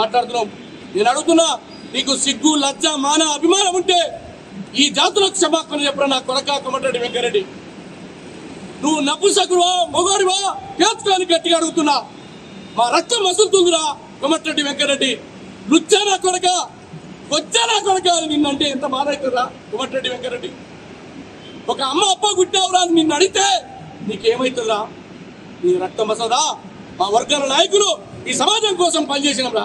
మాట్లాడుతున్నాం నేను అడుగుతున్నా నీకు సిగ్గు లజ్జ మాన అభిమానం ఉంటే ఈ జాతులకు క్షమాపణ చెప్పరా నా కొడక కొమటరెడ్డి వెంకరెడ్డి? నువ్వు నపుసకుడువా మొగాడివా పేర్చుకోని గట్టిగా అడుగుతున్నా. మా రక్తం మసులుతుందిరా కొమటరెడ్డి వెంకరెడ్డి. లుచ్చానా కొడక వచ్చానా కొడక అని నిన్నంటే ఎంత బాధ అవుతుందా కొమటిరెడ్డి వెంకరెడ్డి? ఒక అమ్మ అప్ప గుట్టావురా అని నిన్ను అడిగితే నీకేమైతుందా నీ రక్తం మసదా మా వర్గాల నాయకులు ఈ సమాజం కోసం పనిచేసినరా.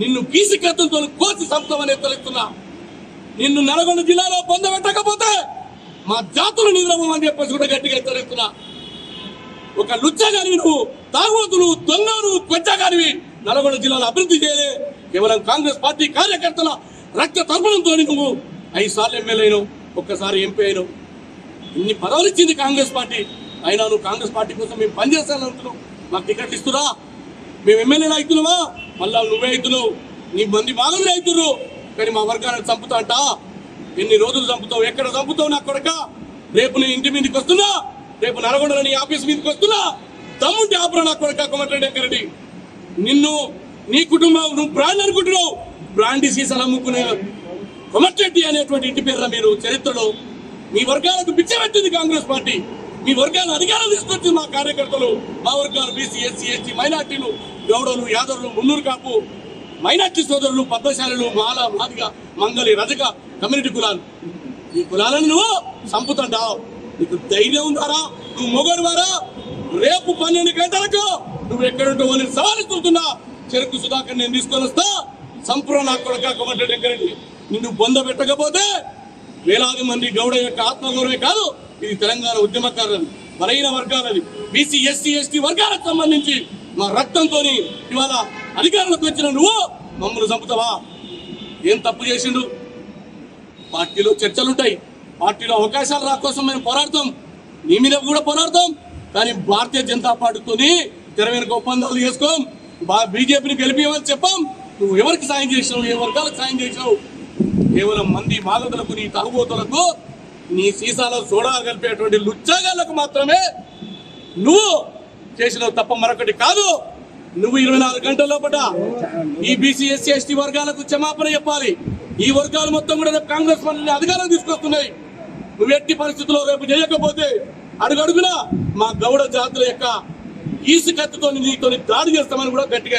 నిన్ను పీసికత్తులతో కోసి సంపమని తెలుస్తున్నా నిన్ను నల్గొండ జిల్లాలో పొందబెట్టకపోతే మా జాతులు నిద్రమని చెప్పేసి కూడా గట్టిగా హెచ్చరిస్తున్నా. ఒక లుచ్చగానివి నువ్వు తాగుతులు దొంగలు కొచ్చగానివి నల్గొండ జిల్లాలో అభివృద్ధి చేయలే. కేవలం కాంగ్రెస్ పార్టీ కార్యకర్తల రక్త తర్పణంతో నువ్వు ఐదు సార్లు ఎమ్మెల్యే అయినావు ఒక్కసారి ఎంపీ అయినావు. ఇన్ని పదవులు ఇచ్చింది కాంగ్రెస్ పార్టీ. అయినా నువ్వు కాంగ్రెస్ పార్టీ కోసం మేము పనిచేస్తాను అంటున్నావు. మాకు టికెట్లు ఇస్తురా మేము ఎమ్మెల్యే రైతులమా? మళ్ళా నువ్వే రైతులు నీ మంది బాగా అవుతున్నారు కానీ మా వర్గాన్ని చంపుతా అంట? ఎన్ని రోజులు చంపుతావు? ఎక్కడ చంపుతావు నా కొడక? రేపు నీ ఇంటి మీదకి వస్తున్నా? రేపు నరగొండలో నీ ఆఫీస్ మీదకి వస్తున్నా? తమ్ముంటే ఆపరా నా కొడక కొమటిరెడ్డి వెంకరెడ్డి. నిన్ను నీ కుటుంబం నువ్వు బ్రాండ్ అనుకుంటున్నావు. బ్రాండ్ సీసాలు అమ్ముకునే కొమటిరెడ్డి అనేటువంటి ఇంటి పేర్ల మీరు చరిత్రలో. మీ వర్గాలకు పిచ్చబెట్టింది కాంగ్రెస్ పార్టీ. మీ వర్గాలు అధికారం తీసుకొచ్చి మా కార్యకర్తలు మా వర్గాలు బీసీ ఎస్సీ ఎస్టీ మైనార్టీలు గౌడలు యాదవులు మున్నూరు కాపు మైనార్టీ సోదరులు పద్మశాలులు మాల మాదిగ మంగలి రజక కమ్యూనిటీ కులాలు. ఈ కులాలను నువ్వు చంపుతుంటావు. నీకు ధైర్యం ఉందారా? నువ్వు మొగడు వారా రేపు పన్నెండు గంటలకు నువ్వు ఎక్కడుంటావు అని సవాలిస్తున్నా చెరుకు సుధాకర్ నేను తీసుకొని వస్తా. సంపూర్ణ నా కొడక కొమటి నిన్ను బొంద పెట్టకపోతే వేలాది మంది గౌడ యొక్క ఆత్మగౌరవే కాదు. ఇది తెలంగాణ ఉద్యమకారులు బలహీన వర్గాలది బీసీ ఎస్సీ ఎస్టీ వర్గాలకు సంబంధించి మా రక్తంతో ఇవాళ అధికారంలోకి వచ్చిన నువ్వు మమ్మల్ని చంపుతావా? ఏం తప్పు చేసిండు? పార్టీలో చర్చలుంటాయి. పార్టీలో అవకాశాలు రాకోసం మేము పోరాడతాం. నీ మీద కూడా పోరాడతాం. కానీ భారతీయ జనతా పార్టీతోని తెర వెనుక ఒప్పందాలు చేసుకోం. బా బీజేపీని గెలిపించమని చెప్పాం. నువ్వు ఎవరికి సాయం చేసినావు? ఏ వర్గాలకు సాయం చేసినావు? కేవలం మంది మాగదులకు నీ తాగుబోతులకు నీ సీసాలో సోడా కలిపేటువంటి లుచ్చగాళ్ళకు మాత్రమే నువ్వు చేసినావు తప్ప మరొకటి కాదు. నువ్వు ఇరవై నాలుగు గంటల లోపల ఈ బీసీ ఎస్సీ ఎస్టీ వర్గాలకు క్షమాపణ చెప్పాలి. ఈ వర్గాలు మొత్తం కూడా రేపు కాంగ్రెస్ మనల్ని అధికారం తీసుకొస్తున్నాయి. నువ్వు ఎట్టి పరిస్థితుల్లో రేపు చేయకపోతే అడుగడుగునా మా గౌడ జాతుల యొక్క ఈసుకత్తుతో నీతో దాడి చేస్తామని కూడా గట్టిగా